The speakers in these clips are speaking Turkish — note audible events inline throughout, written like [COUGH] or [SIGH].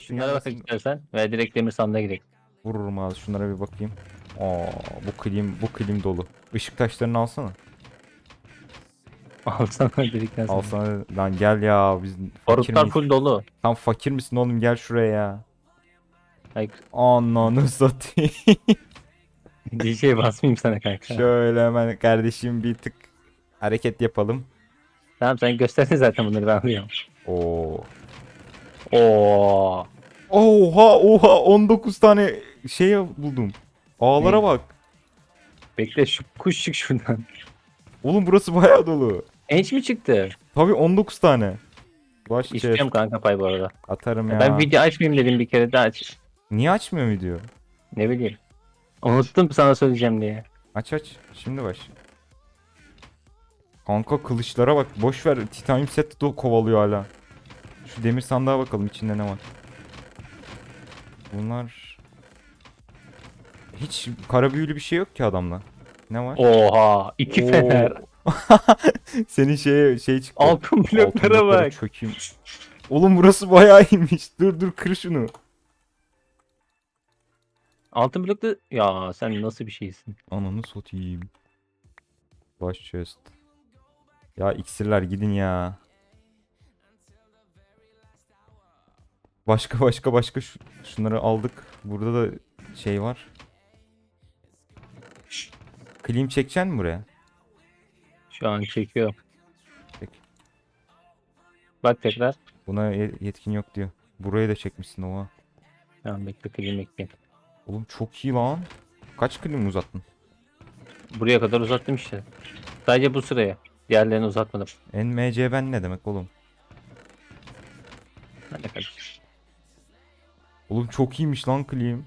şunlara bak gelmesin. istersen ve direkt demir sandığa gidelim. Vururum ağzı şunlara bir bakayım. Aa bu klim bu klim dolu. Işık taşlarını alsana. Alsana dedikten sonra. Alsana lan gel ya biz Barutlar full dolu. Tam fakir misin oğlum gel şuraya ya. Ay, Ananı satayım. DJ [LAUGHS] basmayayım sana kanka. Şöyle hemen kardeşim bir tık hareket yapalım. Tamam sen gösterdin zaten bunları ben alıyorum. Oo. Oo. Oha oha 19 tane şey buldum. Ağlara Ne? bak. Bekle şu kuş çık şuradan. Oğlum burası bayağı dolu. Enç mi çıktı? Tabii 19 tane. Baş. İstiyorum kanka pay bu arada. Atarım ya. Ben video açmayayım dedim bir kere daha aç. Niye açmıyor video? Ne bileyim. Unuttum sana söyleyeceğim diye. Aç aç. Şimdi baş. Kanka kılıçlara bak. Boş ver. Titanium set de kovalıyor hala. Şu demir sandığa bakalım içinde ne var. Bunlar hiç kara büyülü bir şey yok ki adamla. Ne var? Oha. iki Oo. fener. [LAUGHS] Senin şey şey çıktı. Altın bloklara bak. çökeyim. Oğlum burası bayağı iyiymiş. Dur dur kır şunu. Altın bloklu. Ya sen nasıl bir şeysin? Ananı satayım. Baş chest. Ya iksirler gidin ya. Başka başka başka şu, şunları aldık. Burada da şey var. Klim çekeceksin mi buraya? Şu an çekiyor. Çek. Bak tekrar. Buna ye- yetkin yok diyor. Buraya da çekmişsin oha. Tamam bekle klim bekle. Oğlum çok iyi lan. Kaç klim uzattın? Buraya kadar uzattım işte. Sadece bu sıraya. Diğerlerini uzatmadım. NMC ben ne demek oğlum? Hadi kardeşim. Oğlum çok iyiymiş lan klim.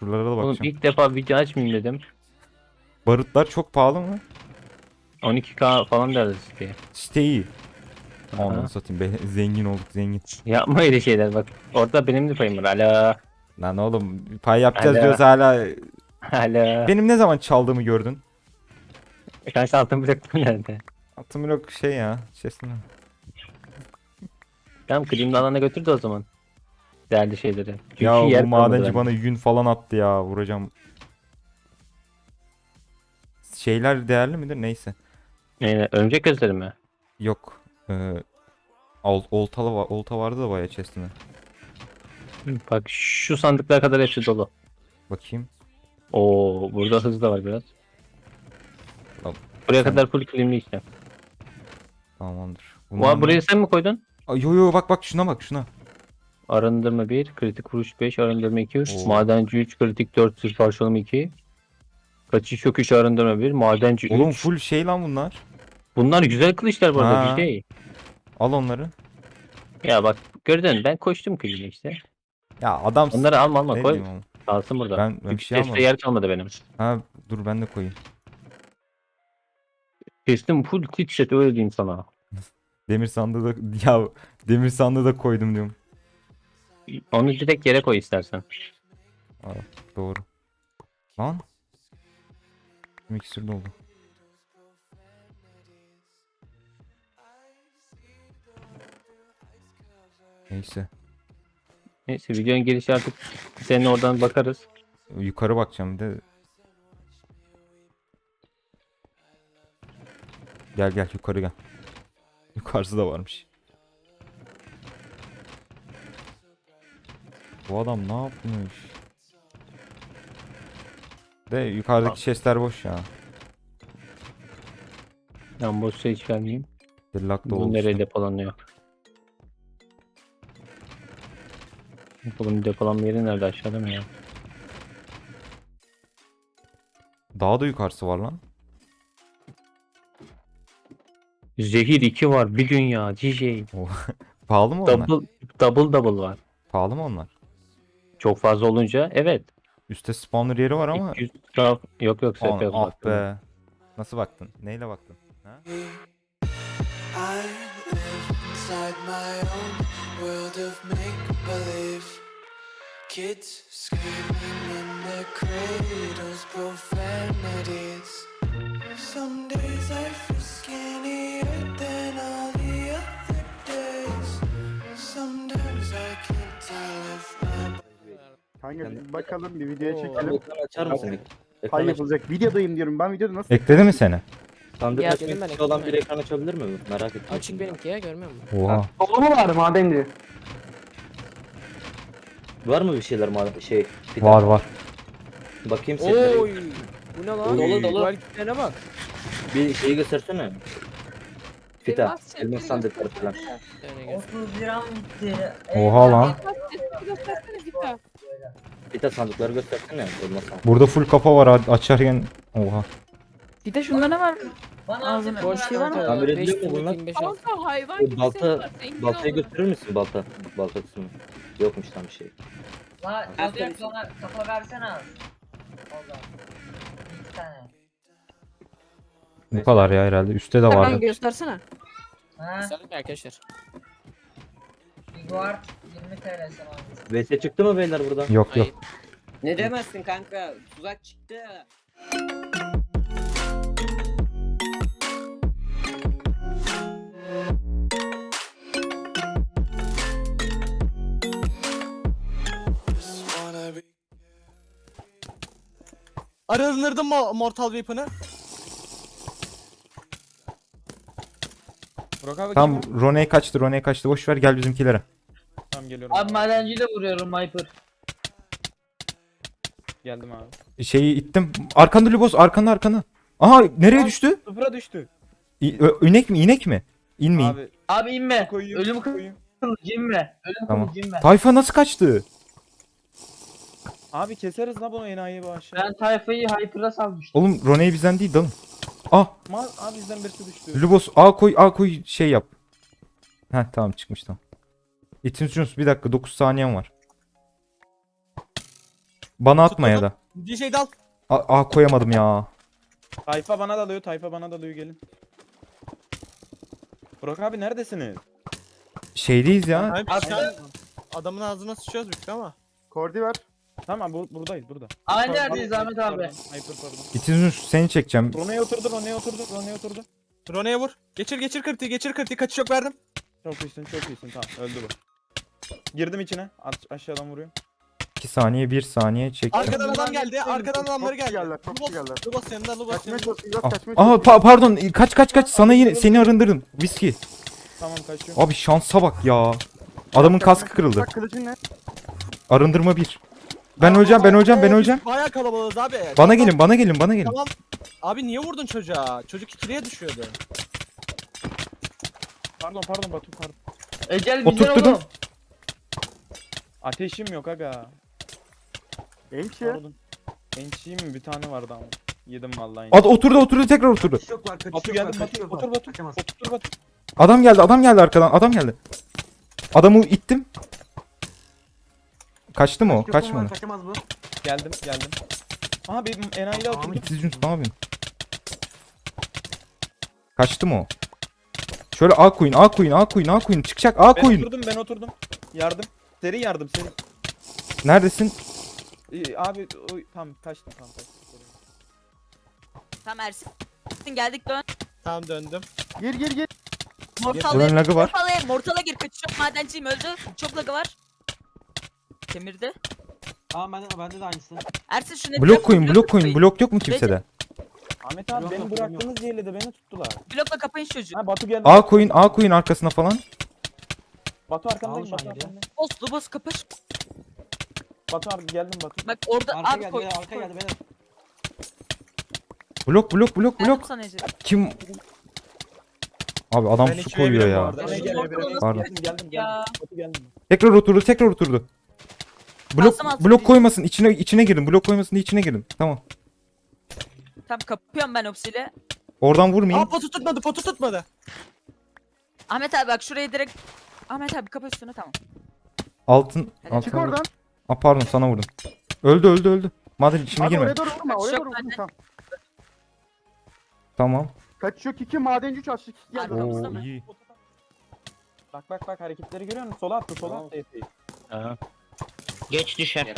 Şuralara da Oğlum bakacağım. ilk defa video açmayayım dedim. Barutlar çok pahalı mı? 12k falan derdi diye. Siteyi. Ananı satayım be [LAUGHS] zengin olduk zengin. Yapma öyle şeyler bak. Orada benim de payım var. Alo. Lan oğlum pay yapacağız Alo. diyoruz hala. Alo. Benim ne zaman çaldığımı gördün? Kanka altın blok nerede? Atım yok şey ya. Chest'ine. Tamam klimli alana götür de o zaman. Değerli şeyleri. Çünkü Ya yer bu madenci bana yün falan attı ya vuracağım. Şeyler değerli midir? Neyse. Yani örümcek gözleri mi? Yok. Ee, ol, oltalı olta vardı da bayağı chest'ine. Bak şu sandıklar kadar hepsi dolu. Bakayım. Oo burada hız da var biraz. Tamam. Buraya Sen- kadar full klimli işte. Tamamdır. Ne? burayı sen mi koydun? Yo yo bak bak şuna bak şuna. Arındırma 1, kritik vuruş 5, arındırma 2, Oo. madenci 3, kritik 4, sırf parçalama 2. Kaçış 3, arındırma 1, madenci 3. Oğlum full şey lan bunlar. Bunlar güzel kılıçlar bu arada Ha. bir şey. Al onları. Ya bak gördün ben koştum kılıçla işte. Ya adam Onları alma alma koy. diyeyim oğlum? Kalsın burada. Ben- ben bir Çünkü şey chest'te almadım. yer kalmadı benim. Ha dur ben de koyayım. Chest'im full kit set öyle diyeyim sana. [LAUGHS] Demir sandığı da ya demir sandığı da koydum diyorum. Onu direkt yere koy istersen. Doğru. Lan. Miksür doldu. Neyse. Neyse videonun gelişi artık senin oradan bakarız. Yukarı bakacağım bir de. Gel gel yukarı gel. [LAUGHS] Yukarısı da varmış. Bu adam ne yapmış? De yukarıdaki chestler boş ya. Ben boşsa hiç vermeyeyim. Dillak da Bu nereye depolanıyor? Bunun depolanma yeri nerede aşağıda mı ya? Daha da yukarısı var lan. Zehir 2 var bir dünya DJ. [LAUGHS] Pahalı mı onlar? Double, double double var. Pahalı mı onlar? Çok fazla olunca evet. Üste spawner yeri var ama 200 daha yok yok Aman, sefer ah be. Nasıl baktın? Neyle baktın? Ha? I live inside my own world of make believe. Kids screaming in their cradles, profanities. Some days I feel Kanka Yani- bir bakalım bir videoya çekelim. Ekranı açar mısın? Ekran Hayır aç. yapılacak. Videodayım diyorum. Ben videoda nasıl Ekledi mi seni? Sandık Ya, dedim ben, olan bir ekran açabilir mi? Merak ettim. Açık benimki ya görmüyor musun? Oha. Dolu mu var madenci? Var mı bir şeyler ma- şey? bir Var var. Bakayım setlere. Oy. Bu ne lan? Dolu, dolu. Dual kitlerine bak. Bir şeyi göstersene. Fita. Elmas Elmas setleri sandıkları falan. Yani gör. 30 liram gitti. Oha lan. Elmas sesini göstersene Vita. Fita sandıkları göstersene. Elmas sandık. Burada full kafa var açarken. Oha. Bir de şunda ne var? Bana Boş bırak. şey var mı? Tamir ediliyor mu 5 bunlar? 25 al. Kanka hayvan O gibi balta- var. Zengin Baltayı gösterir misin balta? Balta kısmını. Yokmuş tam bir şey. La Zodiac ona kafa versene. İki tane. Bu kadar ya herhalde. Üstte de Hemen vardı. göstersene. Ha? Gösterdim ya arkadaşlar. Bir guard 20 TL sana. VS çıktı mı beyler buradan? Yok yok. Ne demezsin kanka? Tuzak çıktı. Arınırdım mı Mortal Weapon'ı? Burak abi Tam Rone kaçtı Rone kaçtı. Boş ver gel bizimkilere. Geliyorum. Abi madenciyle vuruyorum Hyper. Geldim abi. Şeyi ittim. Arkanda Lubos arkanda arkanda. Aha nereye Aa, düştü? Sıfıra düştü. İ- ö- inek mi inek mi? İnmeyin. Abi Abi inme. koyayım. Ölüm koyayım. kılıcı inme. Ölüm Tamam. kılıcı inme. Tayfa nasıl kaçtı? Abi keseriz la bunu enayi aşağı. Ben tayfayı Hyper'a salmıştım. Oğlum Rone'yi bizden değil dalın. Ah Ma abi bizden birisi düştü. Lubos A koy A koy şey yap. Heh tamam çıkmış tamam. İtin Jones bir dakika 9 saniyem var. Bana atma ya da. DJ dal. A, A koyamadım ya. Tayfa bana dalıyor, tayfa bana dalıyor gelin. Burak abi neredesiniz? Şeydeyiz ya. Abi, Adamın ağzına sıçıyoruz büyük ama. Kordi ver. Tamam bu, buradayız burada. Aynı Pardon, yerdeyiz pardon, Ahmet abi. pardon, Hyper pardon. İtin Jones seni çekeceğim. Rona'ya oturdu, Rona'ya oturdu, Rona'ya oturdu. Rone'ye vur. Geçir geçir kritiği geçir kritiği kaçış yok verdim. Çok iyisin, çok iyisin. Tamam, öldü bu. Girdim içine. At, aşağıdan vuruyor. 2 saniye 1 saniye çektim. Arkadan adam geldi. Arkadan adamları geldi. geldiler, çok Lubos, geldiler. Lubos yanında Lubos Kaçmaya yanında. çalışın. Biraz Ah. kaçmaya Aha çalışın. pa- pardon sana kaç kaç sana yine seni arındırdım. Viski. Tamam kaçıyorum. Abi şansa bak ya. Adamın kaskı kırıldı. Bak kılıcın ne? Arındırma 1. Ben öleceğim ben öleceğim ben öleceğim. Bayağı kalabalığız abi. Bana Tamam, gelin bana gelin bana gelin. Tamam. Abi niye vurdun çocuğa? Çocuk ikiliye düşüyordu. Pardon, pardon Batu, pardon. Ecel güzel Oturtturdum. oğlum. Ateşim yok aga. Enki. Pardon. Ençiyim bir tane vardı ama. Yedim vallahi. Ad oturdu oturdu tekrar oturdu. Batu geldi, Batu. Otur Batu. Otur Batu. Adam geldi adam geldi arkadan adam geldi. Adamı ittim. Kaçtı mı o? Kaçmadı. Geldim, geldim. Aha benim enayiyle oturdum. İtiz Yunus ne yapıyorsun? Kaçtı mı o? Şöyle A koyun A koyun A koyun A koyun çıkacak A Ben oturdum, ben oturdum. Yardım. Seri yardım, seri. Neredesin? Ee, abi o, tamam kaçtım tamam kaçtım. Tamam Ersin. Geldik dön. Tamam döndüm. Gir gir gir. Mortal Bunun lagı var. Mortal'a, Mortal'a gir kaçış yok. Madenciyim öldü. Çok lagı var. Kemirdi. Tamam ben, bende de aynısı. Ersin şunu Blok koyun blok koyun blok yok mu kimsede? Ahmet abi beni bıraktınız diye de beni tuttular. Blokla kapayın şu çocuğu. Ha Batu geldi. A koyun A koyun arkasına falan. Batu arkamdayım Batu arkamdayım. Boz, Lobos kapış. Batu abi geldim Batu. Bak orada abi koy. arka geldi beyler. Blok blok blok blok. sana Ece. Kim? Abi adam Ben su koyuyor bu ya. arada. Gel, Pardon. Geldim geldim Ya. geldim. Batu geldim. Tekrar oturdu tekrar oturdu. Blok altı blok koymasın içine içine girin. Blok koymasın diye içine girin. Tamam. Tamam kapıyorum ben Opsi'yle. Oradan Aa vurmayın. potu tutmadı potu tutmadı. Ahmet abi bak şurayı direkt Ahmet abi kapa üstüne tamam. Altın Hadi. altın. Çık oradan. Aa pardon sana vurdum. Öldü öldü öldü. İçine Abi girme. oraya doğru vurma. Oraya doğru vurma. bende. Tamam. Tamam. Kaçış yok 2 madenci 3 açlık 2 geldi. Abi. Arkamızda Oo mı? iyi. Bak bak bak hareketleri görüyor musun? Sola attı sola attı. Aha. Geç düşer.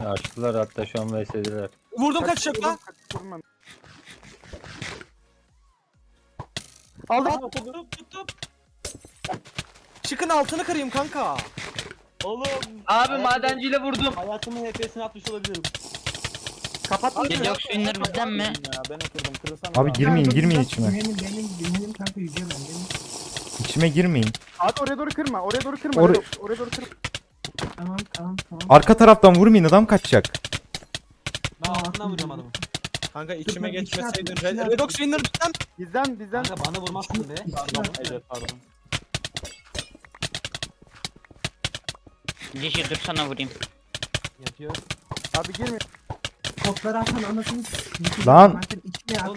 Açtılar hatta şu an VS'diler. Vurdum kaçış yok lan. Kaçış vurma. Aldım. Tuttum tuttum. Çıkın altını kırayım kanka. Oğlum. Abi madenciyle vurdum. Hayatımın HP'sini atmış olabilirim. Kapat mı? Gece Oxygener bizden mi? Ya ben oturdum kırılsana. Abi girmeyin girmeyin içime. Benim benim benim kanka yüzüyor ben. Benim. İçime girmeyin. Abi oraya doğru kırma. Oraya doğru kırma. Oraya- Oraya, oraya doğru kırma. Tamam tamam tamam. Arka taraftan vurmayın adam kaçacak. Ben altından vuruyorum adamı. Kanka içime dur, geçmeseydin. içine at, Red, içine Red at. Oxygener bizden. Bizden bizden. Kanka bana vurmazsın be. Pardon. Evet pardon. Gece dur sana vurayım. Yapıyor. Abi girme. Topları atan anasını s- Lan!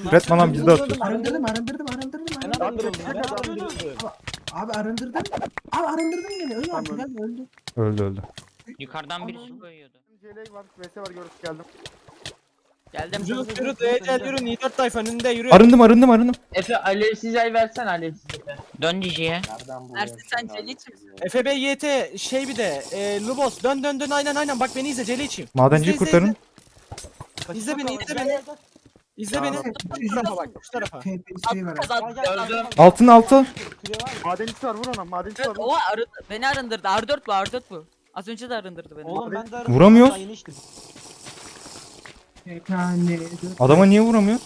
Üretme lan biz de atıyoruz. Arındırdım arındırdım arındırdım Ben arındırdım. arındırıldım. Ben Abi, arındırıldım. Abi arındırdım. Abi arındırdım beni. Öyle artık Tamam. abi öldü. Öldü öldü. Yukarıdan biri su koyuyordu. CL var. VS var görüp geldim. Geldim. Yürü yürü DCL yürü. Niye dört tayfa önünde yürü. Arındım arındım arındım. Efe alevsiz ay versen alevsiz Efe. Dön Diji'ye. Ersin sen Celi için misin? FB YT şey bir de e, Lubos dön dön dön aynen aynen bak beni izle Celi içeyim. Madenciyi İzle, izle, kurtarın. izle. İzle beni izle beni. İzle beni. Şu tarafa bak şu tarafa. TP'si var abi. Kazandı. Öldüm. Altın altı. Madencisi var vur ona. Madencisi var. Vur. o arı, beni arındırdı. R4 bu R4 bu. Az önce de arındırdı beni. Oğlum ben de Vuramıyoruz. Yeni içtim. Adama niye vuramıyor?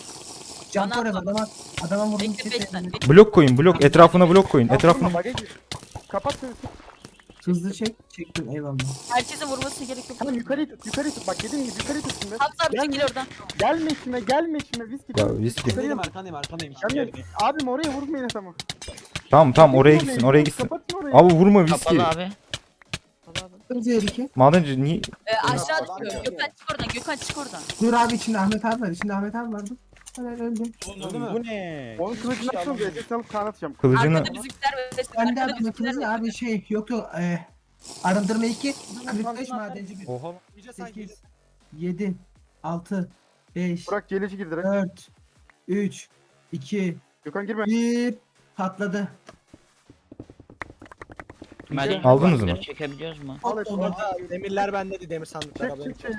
Can Bana atma. adama. Adama vurdum. Bekle tek bekle. elini. bekle. Blok koyun blok. Etrafına blok koyun. Etrafına. Kapat seni. Hızlı çek. Çektim eyvallah. Herkesin vurmasına gerek yok. Tamam yukarıyı tut. Yukarıyı tut. Bak dediğim gibi yukarıyı tut şimdi. Hamza abi çekil oradan. Gelme içime. Gelme içime. Viski. Ya viski. Arkandayım arkandayım arkandayım. Gelme. Abim oraya vurmayın adamı. Tamam tamam oraya gitsin oraya gitsin. Kapatın orayı. Abi vurma viski. Kapalı abi. Hızlı iki. Madenci niye? Ee, aşağı düşüyor. Gökhan çık oradan. Gökhan çık oradan. Dur abi içinde Ahmet abi var. İçinde Ahmet abi vardı. Helal öldü. Oğlum bu ne? Onun kılıcını açalım. VS alıp kan atacağım. Kılıcını. Arkada bizimkiler ve Ben de arkada abi bizimkiler kılıcı ve- abi şey yok yok. E, arındırma 2. 45 madenci 1. Oha. İyice sanki. 8. 7. 6. 5. Burak CL'ci gir direkt. 4. 3. 2. Gökhan girme. 1. Patladı. Merdiven Aldınız mı? Çekebiliyoruz mu? Al et. Orada demirler bendeydi demir sandıklar Çek çek çek.